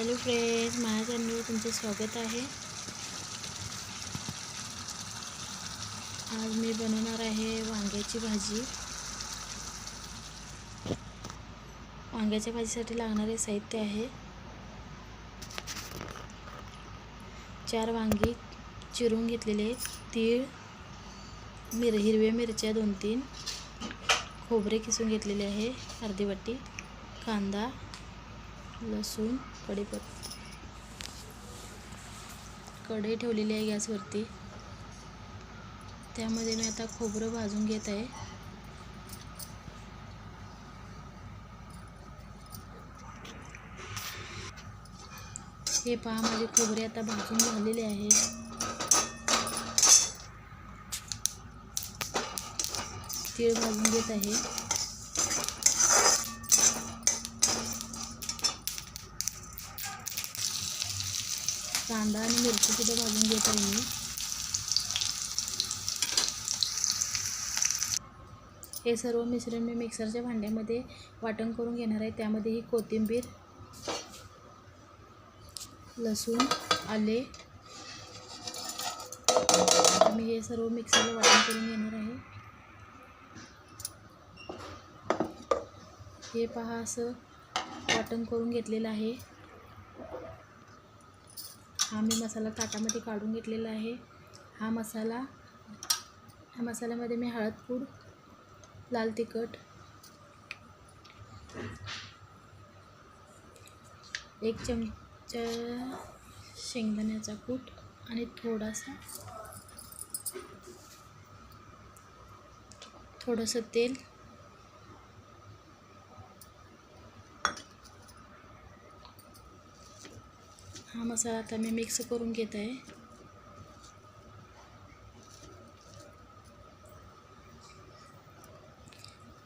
Hello friends माझ्या चॅनलवर तुमचं स्वागत आहे. आज मी बनवणार आहे वांग्याची भाजी. वांग्याच्या भाजीसाठी लागणारे साहित्य आहे. चार वांगी चिरून घेतलेले तीळ मिर हिरव्या मिरच्या दोन तीन खोबरे किसून घेतलेले आहे. अर्धी वाटी कांदा. लसूण कढीपत्ता कढई ठेवलेली आहे गॅसवरती. त्यामध्ये मी आता खोबरं भाजून घेत आहे. हे पहा माझे खोबरे आता भाजून झालेले आहे. तीळ भाजून घेत आहे. कांदा आणि मिरची सुद्धा भाजून घेत आहे मी. हे सर्व मिश्रण मी मिक्सरच्या भांड्यामध्ये वाटण करून घेणार आहे. त्यामध्ये ही कोथिंबीर लसूण आले. मी हे सर्व मिक्सरला वाटण करून घेणार आहे. हे पहा असं वाटण करून घेतलेलं आहे. हा मी मसाला ताटामध्ये काढून घेतलेला आहे. हा मसाला ह्या मसाल्यामध्ये मी हळद पूड लाल तिखट एक चमचा शेंगदाण्याचा कूट आणि थोडासा थोडंसं तेल हा मसाला आता मी मिक्स करून घेत आहे.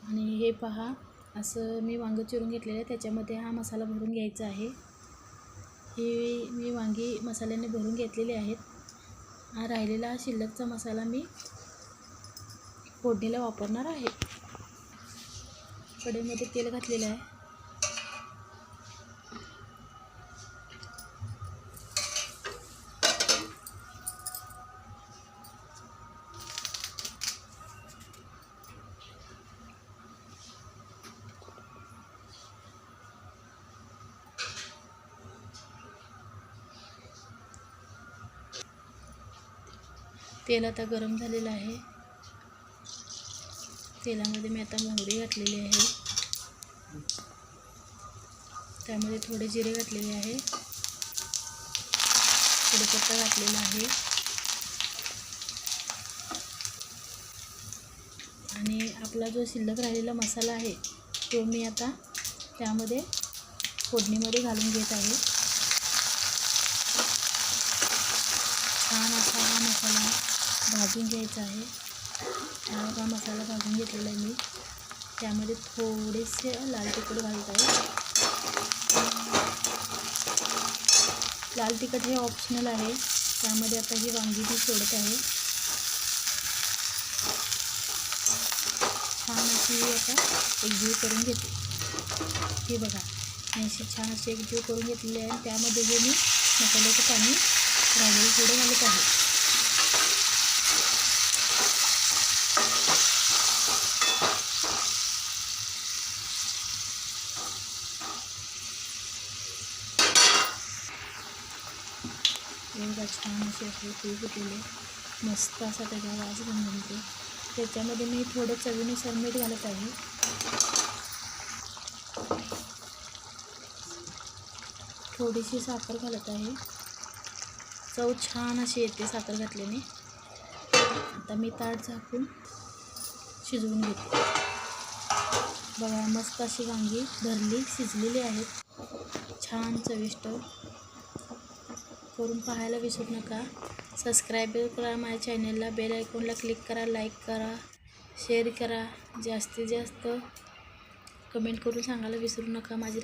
आणि हे पहा असं मी वांगं चिरून घेतलेलं आहे. त्याच्यामध्ये हा मसाला भरून घ्यायचा आहे. हे मी वांगी मसाल्याने भरून घेतलेले आहेत. हा राहिलेला शिल्लकचा मसाला मी फोडणीला वापरणार आहे. कडेमध्ये तेल घातलेलं आहे. तेल आता गरम झालेलं आहे. तेलामध्ये मी आता मोहरी घातलेली आहे. त्यामध्ये थोडे जिरे घातलेले आहे. कढीपत्ता घातलेला आहे. आणि आपला जो शिल्लक राहिलेला मसाला आहे तो मी आता त्यामध्ये फोडणीमध्ये घालून घेत आहे. छान असा हा मसाला भाजून घ्यायचं आहे. हा हा मसाला भाजून घेतलेला आहे मी. त्यामध्ये थोडेसे लाल तिखट घालत आहे. लाल तिखट हे ऑप्शनल आहे. त्यामध्ये आता ही वांगी मी सोडत आहे. छान अशी आता एकजीव करून घेते. हे बघा मी अशी छान अशी एकजीव करून घेतलेली आहे. त्यामध्ये हे मी मसाल्याचं पाणी राहिलेलं थोडं घालत आहे. एवढा म्हणजे छान असे आपले ती फुटलेले. मस्त असा त्याचा वास बनवते त्याच्यामध्ये मी थोडं चवीनुसार मीठ घालत आहे. थोडीशी साखर घालत आहे. चव छान अशी येते साखर घातल्याने. आता मी ताट झाकून शिजवून घेते. बघा मस्त अशी वांगी भरली शिजलेली आहेत. छान चविष्ट. करून पाहायला विसरू नका. सबस्क्राईब करा माझ्या चॅनलला बेल आयकॉनला क्लिक करा लाईक करा शेअर करा. जास्तीत जास्त कमेंट करून सांगायला विसरू नका. माझी